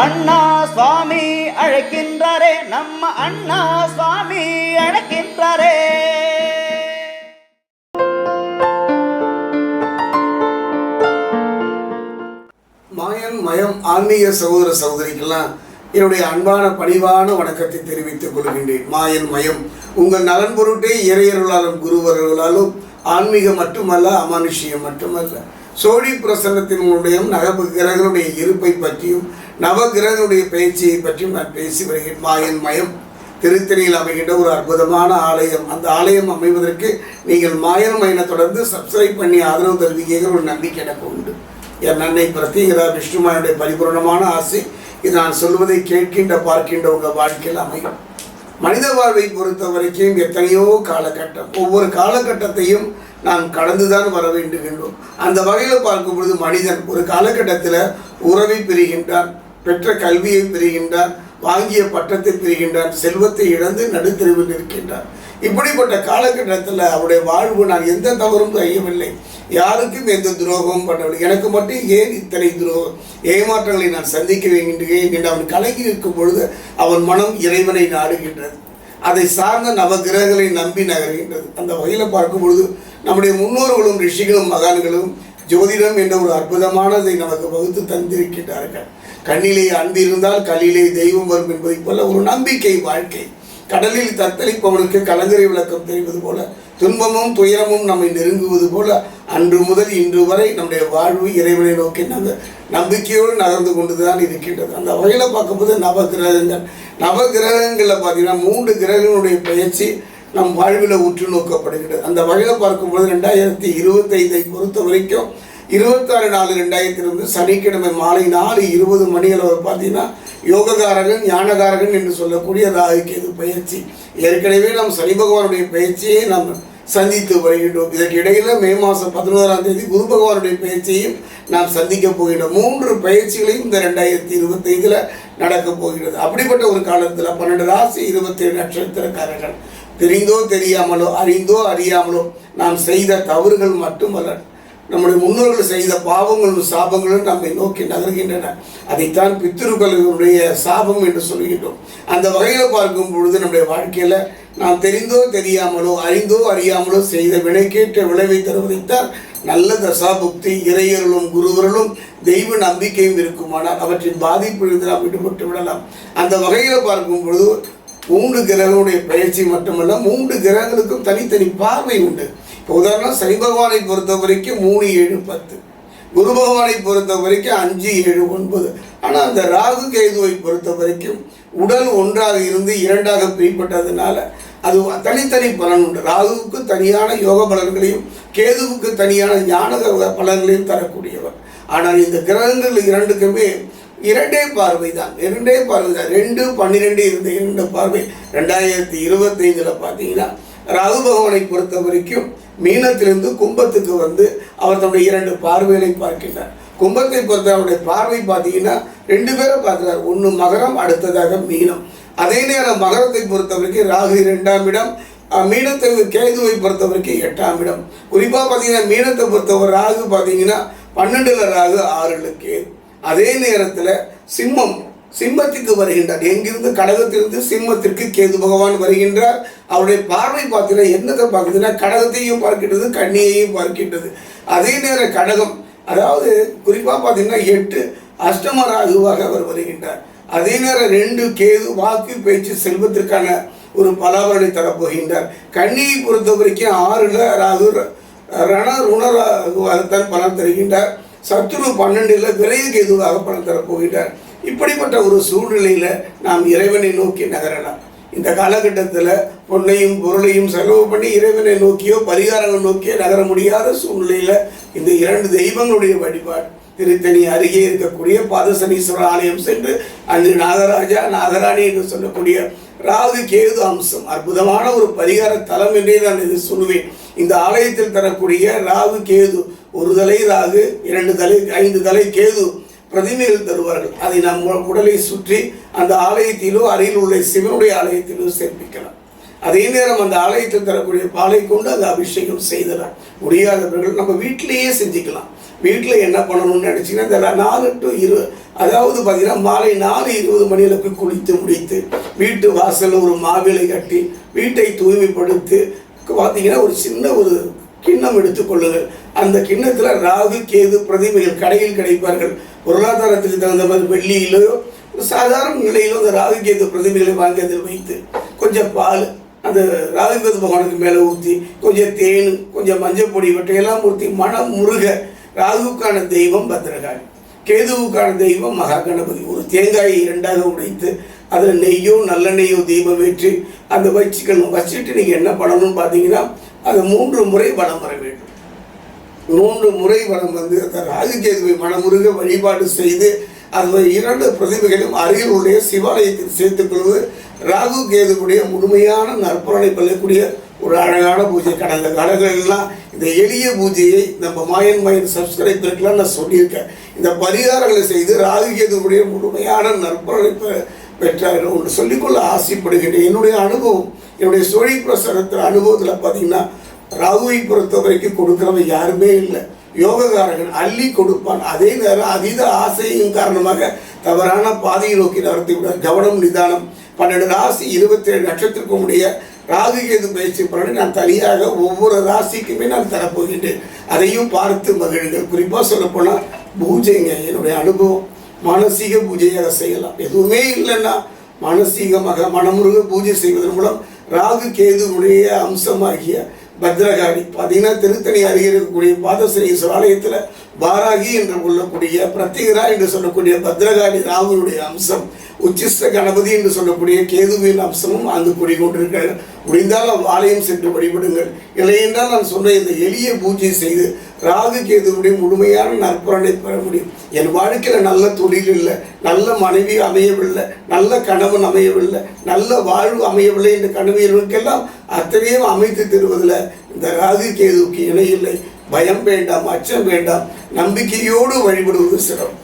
அண்ணா சுவாமி அழைக்கின்றாரே நம்ம அண்ணா சுவாமி அழைக்கின்றாரே. மாயன் மயம் ஆன்மீக சகோதர சகோதரிக்கெல்லாம் என்னுடைய அன்பான பணிவான வணக்கத்தை தெரிவித்துக் கொள்கின்றேன். மாயன் மயம் உங்கள் நலன் பொருட்டே இறையர்களாலும் குருவர்களாலும் ஆன்மீகம் மட்டுமல்ல அமானுஷியம் மட்டுமல்ல. சோழி பிரசன்னத்தினுடைய நவகிரகனுடைய இருப்பை பற்றியும் நவகிரகனுடைய பயிற்சியை பற்றியும் நான் பேசி வருகிறேன். மாயன் மயம். திருத்தணியில் அமைகின்ற ஒரு அற்புதமான ஆலயம். அந்த ஆலயம் அமைவதற்கு நீங்கள் மாயன் மயனை தொடர்ந்து சப்ஸ்கிரைப் பண்ணி ஆதரவு தருவீங்கிற ஒரு நம்பிக்கை எனக்கு உண்டு. என் அன்னை பிரத்யேகரா விஷ்ணுமாயனுடைய பரிபூர்ணமான ஆசை. இது நான் சொல்வதை கேட்கின்ற பார்க்கின்ற உங்கள் வாழ்க்கையில் அமையும். மனித வாழ்வை பொறுத்த வரைக்கும் எத்தனையோ காலகட்டம். ஒவ்வொரு காலகட்டத்தையும் நாம் கடந்துதான் வர வேண்டுகின்றோம். அந்த வகையில் பார்க்கும் பொழுது மனிதன் ஒரு காலகட்டத்தில் உறவை பெறுகின்றான். பெற்ற கல்வியை பெறுகின்றான் வாங்கிய பட்டத்தை பெறுகின்றான் செல்வத்தை இழந்து நடுத்தெருவில் இருக்கின்றார் இப்படிப்பட்ட காலகட்டத்தில் அவருடைய வாழ்வு நான் எந்த தவறும் செய்யவில்லை. யாருக்கும் எந்த துரோகமும் பண்ணவில்லை. எனக்கு மட்டும் ஏன் இத்தனை துரோகம்? ஏமாற்றங்களை நான் சந்திக்க வேண்டுகிறேன் என்று அவன் கலங்கி இருக்கும் பொழுது அவன் மனம் இறைவனை நாடுகின்றது. அதை சார்ந்த நவகிரகங்களை நம்பி நகர்கின்றது. அந்த வகையில் பார்க்கும் பொழுது நம்முடைய முன்னோர்களும் ரிஷிகளும் மகான்களும் ஜோதிடம் என்ற ஒரு அற்புதமானதை நமக்கு வகுத்து தந்திருக்கின்றார்கள். கண்ணிலே அன்பு இருந்தால் கல்லிலே தெய்வம் வரும் என்பதை போல ஒரு நம்பிக்கை வாழ்க்கை. கடலில் தத்தளிப்பவனுக்கு கலங்கரை விளக்கம் தெரிவது போல துன்பமும் துயரமும் நம்மை நெருங்குவது போல அன்று முதல் இன்று வரை நம்முடைய வாழ்வு இறைவனை நோக்கி நாங்கள் நம்பிக்கையோடு நகர்ந்து கொண்டு தான் இருக்கின்றது. அந்த வகையில் பார்க்கும்போது நவகிரகங்கள் நவகிரகங்களில் பார்த்தீங்கன்னா மூன்று கிரகங்களுடைய பயிற்சி நம் வாழ்வில் உற்று நோக்கப்படுகிறது. அந்த வகையில் பார்க்கும்போது ரெண்டாயிரத்தி இருபத்தைந்தை பொறுத்த வரைக்கும் இருபத்தாறு நாலு ரெண்டாயிரத்தி இருபது சனிக்கிழமை மாலை நாலு இருபது மணி அளவு பார்த்தீங்கன்னா யோககாரகன் ஞானகாரகன் என்று சொல்லக்கூடிய ராகுகேது பயிற்சி. ஏற்கனவே நாம் சனி பகவானுடைய பயிற்சியை நாம் சந்தித்து வருகின்றோம். இதற்கு இடையில் மே மாதம் பதினோராம் தேதி குரு பகவானுடைய பயிற்சியையும் நாம் சந்திக்க போகின்றோம். மூன்று பயிற்சிகளையும் இந்த ரெண்டாயிரத்தி இருபத்தைந்தில் நடக்கப் போகிறது. அப்படிப்பட்ட ஒரு காலத்தில் பன்னெண்டு ராசி இருபத்தேழு நட்சத்திரக்காரர்கள். தெரிந்தோ தெரியாமலோ அறிந்தோ அறியாமலோ நாம் செய்த தவறுகள் மட்டுமல்ல. நம்முடைய முன்னோர்கள் செய்த பாவங்களும் சாபங்களும் நம்மை நோக்கி நகர்கின்றன. அதைத்தான் பித்திருக்களுடைய சாபம் என்று சொல்கின்றோம். அந்த வகையில் பார்க்கும் பொழுது நம்முடைய வாழ்க்கையில் நாம் தெரிந்தோ தெரியாமலோ அறிந்தோ அறியாமலோ செய்த வினைக்கேற்ற விளைவை தருவதைத்தான் நல்ல தசாபுக்தி இறையர்களும் குருவர்களும் தெய்வ நம்பிக்கையும் இருக்குமானால் அவற்றின் பாதிப்பிலிருந்து நாம் விடுபட்டு விடலாம். அந்த வகையில் பார்க்கும் பொழுது மூன்று கிரகங்களுடைய பயிற்சி மட்டுமல்ல மூன்று கிரகங்களுக்கும் தனித்தனி பார்வை உண்டு. இப்போ உதாரணம் சனி பகவானை பொறுத்த வரைக்கும் மூணு ஏழு பத்து. குரு பகவானை பொறுத்த வரைக்கும் அஞ்சு ஏழு ஒன்பது. ஆனால் அந்த ராகு கேதுவை பொறுத்த வரைக்கும் உடல் ஒன்றாக இருந்து இரண்டாக பிரிப்பட்டதுனால அது தனித்தனி பலன் உண்டு. ராகுவுக்கு தனியான யோக பலன்களையும் கேதுவுக்கு தனியான ஞான பலன்களையும் தரக்கூடியவர். ஆனால் இந்த கிரகங்கள் இரண்டுக்குமே இரண்டே பார்வை தான் இரண்டே பார்வை தான். ரெண்டு பன்னிரெண்டு இருந்த இரண்டு பார்வை ரெண்டாயிரத்தி இருபத்தைந்தில் பார்த்தீங்கன்னா ராகு பகவானை பொறுத்த வரைக்கும் மீனத்திலிருந்து கும்பத்துக்கு வந்து அவர் தன்னுடைய இரண்டு பார்வைகளை பார்க்கின்றார். கும்பத்தை பொறுத்த அவருடைய பார்வை பார்த்தீங்கன்னா ரெண்டு பேரை பார்க்கிறார். ஒன்று மகரம் அடுத்ததாக மீனம். அதே நேரம் மகரத்தை பொறுத்த வரைக்கும் ராகு இரண்டாம் இடம் மீனத்தை கேதுவை பொறுத்த வரைக்கும் எட்டாம் இடம். குறிப்பாக பார்த்தீங்கன்னா மீனத்தை பொறுத்தவரை ராகு பார்த்தீங்கன்னா பன்னெண்டுல ராகு ஆறுல கேது. அதே நேரத்தில் சிம்மம் சிம்மத்துக்கு வருகின்றார். எங்கிருந்து? கடகத்திலிருந்து சிம்மத்திற்கு கேது பகவான் வருகின்றார். அவருடைய பார்வை பார்த்தீங்கன்னா என்னத்தை பார்க்குதுன்னா கடகத்தையும் பார்க்கின்றது கண்ணியையும் பார்க்கின்றது. அதே நேரம் கடகம் அதாவது குறிப்பாக பார்த்தீங்கன்னா எட்டு அஷ்டம ராகுவாக அவர் வருகின்றார். அதே நேரம் ரெண்டு கேது வாக்கு பேச்சு செல்வத்திற்கான ஒரு பலாபலனை தரப்போகின்றார். கண்ணியை பொறுத்த வரைக்கும் ஆறுல ராகு ரண ருணராகுவாகத்தான் பலன் தருகின்றார். சத்துரு பன்னெண்டில் விரைவுக்கு கேதுவாக பலன் தரப்போகின்றார் இப்படிப்பட்ட ஒரு சூழ்நிலையில் நாம் இறைவனை நோக்கி நகரலாம். இந்த காலகட்டத்தில் பொன்னையும் பொருளையும் செலவு பண்ணி இறைவனை நோக்கியோ பரிகாரங்கள் நோக்கியோ நகர முடியாத சூழ்நிலையில் இந்த இரண்டு தெய்வங்களுடைய வழிபாடு. திருத்தணி அருகே இருக்கக்கூடிய பாதசனீஸ்வரர் ஆலயம் சென்று அங்கு நாகராஜா நாகராணி என்று சொல்லக்கூடிய ராகு கேது அம்சம் அற்புதமான ஒரு பரிகார தலம் என்றே நான் இது சொல்லுவேன். இந்த ஆலயத்தில் தரக்கூடிய ராகு கேது ஒரு தலை ராகு இரண்டு தலை ஐந்து தலை கேது பிரதிமைகள் தருவார்கள். அதை நம் உடலை சுற்றி அந்த ஆலயத்திலோ அருகில் உள்ள சிவனுடைய ஆலயத்திலோ சேர்ப்பிக்கலாம். அதே நேரம் அந்த ஆலயத்தில் தரக்கூடிய பாலை கொண்டு அந்த அபிஷேகம் செய்தலாம் முடியாதவர்கள் நம்ம வீட்டிலேயே செஞ்சுக்கலாம். வீட்டில் என்ன பண்ணணும்னு நினச்சிங்கன்னா இந்த நாலு டு இரு அதாவது பார்த்தீங்கன்னா மாலை நாலு இருபது மணியில் போய் குளித்து முடித்து வீட்டு வாசலில் ஒரு மாவிலை கட்டி வீட்டை தூய்மைப்படுத்தி பார்த்தீங்கன்னா ஒரு சின்ன ஒரு கிண்ணம் எடுத்துக்கொள்ளுங்கள் அந்த கிண்ணத்தில் ராகு கேது பிரதிமைகள் கடையில் கிடைப்பார்கள். பொருளாதாரத்துக்கு தகுந்த மாதிரி வெள்ளியிலோ ஒரு சாதாரண நிலையிலோ அந்த ராகு கேது பிரதிமைகளை வாங்கி அதில் வைத்து கொஞ்சம் பால் அந்த ராகு கேது பகவானுக்கு மேலே ஊற்றி கொஞ்சம் தேன் கொஞ்சம் மஞ்சள் பொடி இவற்றையெல்லாம் ஊற்றி மனம் முருக ராகுக்கான தெய்வம் பத்திரகாளி கேதுவுக்கான தெய்வம் மகா கணபதி ஒரு தேங்காயை இரண்டாக உடைத்து அதில் நெய்யோ நல்லெண்ணெய்யோ தீபம் ஏற்றி அந்த வச்சுக்கணும் வச்சுட்டு நீங்கள் என்ன பண்ணணும்னு பார்த்தீங்கன்னா அது மூன்று முறை வளம் வர வேண்டும். மூன்று முறை வளம் வந்து அந்த ராஜகேதுவை மனமுருக வழிபாடு செய்து அந்த இரண்டு பிரதிமைகளும் அருகில் உள்ள சிவாலயத்தில் சேர்த்துக் கொள்வது ராகு கேதுவுடைய முழுமையான நற்பலனை பெறக்கூடிய ஒரு அழகான பூஜை. கடந்த காலங்களெல்லாம் இந்த எளிய பூஜையை நம்ம மாயன் மாயன் சப்ஸ்கிரைப் இருக்கலாம் நான் சொல்லியிருக்கேன். இந்த பரிகாரங்களை செய்து ராகு கேதுவுடைய முழுமையான நற்பலனை பெற பெற்றார்கள் ஒன்று சொல்லிக்கொள்ள ஆசைப்படுகின்றேன். என்னுடைய அனுபவம் என்னுடைய சோழி பிரசாரத்தில் அனுபவத்தில் பார்த்தீங்கன்னா ராகுவை பொறுத்த வரைக்கும் கொடுக்குறவன் யாருமே இல்லை. யோகக்காரர்கள் அள்ளி கொடுப்பான். அதே நேரம் அதீத ஆசையின் காரணமாக தவறான பாதையை நோக்கி நடத்தி விடுவார் கவனம் நிதானம். பன்னெண்டு ராசி இருபத்தி ஏழு நட்சத்திரக்கும் உடைய ராகு கேது பயிற்சி பலனை நான் தனியாக ஒவ்வொரு ராசிக்குமே நான் தரப்போகின்றேன். அதையும் பார்த்து மகிழுங்கள். குறிப்பாக சொல்லப்போனால் பூஜைங்க என்னுடைய அனுபவம். மானசீக பூஜையாக செய்யலாம். எதுவுமே இல்லைன்னா மானசீகமாக மனமுருக பூஜை செய்வதன் மூலம் ராகு கேதுவுடைய அம்சமாகிய பத்ரகாளி பார்த்தீங்கன்னா திருத்தணி அருகே இருக்கக்கூடிய பாதஸ்ரீஸ்வரர் ஆலயத்தில் பாராகி என்று கொள்ளக்கூடிய பிரத்திகரா என்று சொல்லக்கூடிய பத்ரகாளி ராகுனுடைய அம்சம். உச்சிஷ்ட கணபதி என்று சொல்லக்கூடிய கேதுவின் அம்சமும் அங்கு குடிகொண்டிருக்கிறார்கள் முடிந்தால் ஆலயம் சென்று வழிபடுங்கள். இல்லையென்றால் நான் சொன்ன இந்த எளிய பூஜை செய்து ராகு கேதுவுடைய முழுமையான நற்பலனை பெற முடியும். என் வாழ்க்கையில் நல்ல தொழில் இல்லை நல்ல மனைவி அமையவில்லை நல்ல கணவன் அமையவில்லை நல்ல வாழ்வு அமையவில்லை என்ற கணவியர்களுக்கெல்லாம் அத்தனையும் அமைத்து தருவதில் இந்த ராகு கேதுவுக்கு இணையில்லை பயம் வேண்டாம் அச்சம் வேண்டாம். நம்பிக்கையோடு வழிபடுவது சிறப்பு.